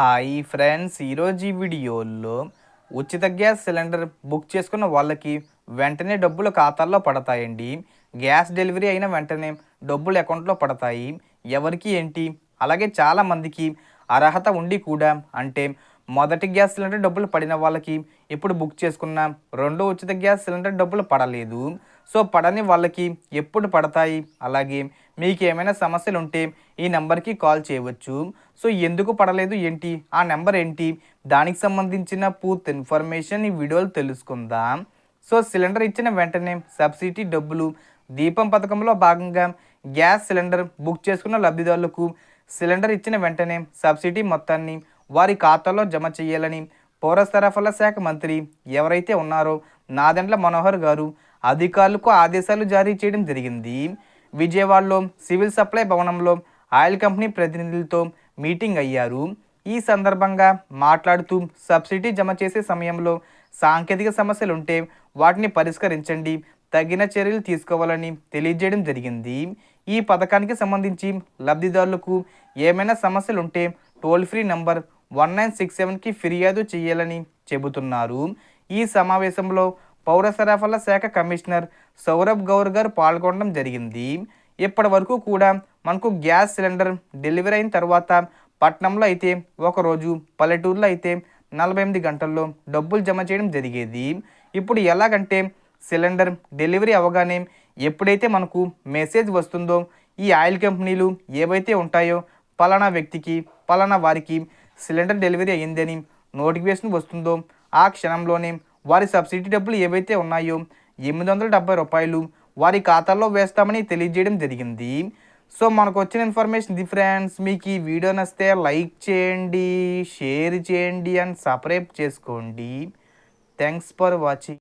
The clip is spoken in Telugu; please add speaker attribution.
Speaker 1: హాయ్ ఫ్రెండ్స్ ఈరోజు ఈ వీడియోలో ఉచిత గ్యాస్ సిలిండర్ బుక్ చేసుకున్న వాళ్ళకి వెంటనే డబ్బులు ఖాతాల్లో పడతాయండి. గ్యాస్ డెలివరీ అయిన వెంటనే డబ్బులు అకౌంట్లో పడతాయి. ఎవరికి ఏంటి? అలాగే చాలామందికి అర్హత ఉండి కూడా అంటే మొదటి గ్యాస్ సిలిండర్ డబ్బులు పడిన వాళ్ళకి ఇప్పుడు బుక్ చేసుకున్న రెండో ఉచిత గ్యాస్ సిలిండర్ డబ్బులు పడలేదు. సో పడని వాళ్ళకి ఎప్పుడు పడతాయి? అలాగే మీకు ఏమైనా సమస్యలు ఉంటే ఈ నెంబర్కి కాల్ చేయవచ్చు. సో ఎందుకు పడలేదు ఏంటి? ఆ నెంబర్ ఏంటి? దానికి సంబంధించిన పూర్తి ఇన్ఫర్మేషన్ ఈ వీడియోలో తెలుసుకుందాం. సో సిలిండర్ ఇచ్చిన వెంటనే సబ్సిడీ డబ్బులు దీపం పథకంలో భాగంగా గ్యాస్ సిలిండర్ బుక్ చేసుకున్న లబ్ధిదారులకు సిలిండర్ ఇచ్చిన వెంటనే సబ్సిడీ మొత్తాన్ని వారి ఖాతాలో జమ చేయాలని పౌర సరఫరాల శాఖ మంత్రి ఎవరైతే ఉన్నారో నాదెండ్ల మనోహర్ గారు అధికారులకు ఆదేశాలు జారీ చేయడం జరిగింది. విజయవాడలో సివిల్ సప్లై భవనంలో ఆయిల్ కంపెనీ ప్రతినిధులతో మీటింగ్ అయ్యారు. ఈ సందర్భంగా మాట్లాడుతూ సబ్సిడీ జమ చేసే సమయంలో సాంకేతిక సమస్యలుంటే వాటిని పరిష్కరించండి తగిన చర్యలు తీసుకోవాలని తెలియజేయడం జరిగింది. ఈ పథకానికి సంబంధించి లబ్ధిదారులకు ఏమైనా సమస్యలుంటే toll free number one nine six సెవెన్కి ఫిర్యాదు చేయాలని చెబుతున్నారు. ఈ సమావేశంలో పౌర సరఫరాల శాఖ కమిషనర్ సౌరభ్ గౌర్ గారు పాల్గొనడం జరిగింది. ఇప్పటి వరకు కూడా మనకు గ్యాస్ సిలిండర్ డెలివరీ అయిన తర్వాత పట్నంలో అయితే ఒకరోజు పల్లెటూరులో అయితే నలభై ఎనిమిది గంటల్లో డబ్బులు జమ చేయడం జరిగేది. ఇప్పుడు ఎలాగంటే సిలిండర్ డెలివరీ అవగానే ఎప్పుడైతే మనకు మెసేజ్ వస్తుందో ఈ ఆయిల్ కంపెనీలు ఏవైతే ఉంటాయో పలానా వ్యక్తికి పలానా వారికి సిలిండర్ డెలివరీ అయ్యిందని నోటిఫికేషన్ వస్తుందో ఆ క్షణంలోనే వారి సబ్సిడీ డబ్బులు ఏవైతే ఉన్నాయో ఎనిమిది వందల డెబ్బై రూపాయలు వారి ఖాతాల్లో వేస్తామని తెలియజేయడం జరిగింది. సో మనకు వచ్చిన ఇన్ఫర్మేషన్ ది ఫ్రెండ్స్ మీకు ఈ వీడియో నచ్చితే లైక్ చేయండి షేర్ చేయండి అండ్ సబ్స్క్రైబ్ చేసుకోండి. Thanks for watching.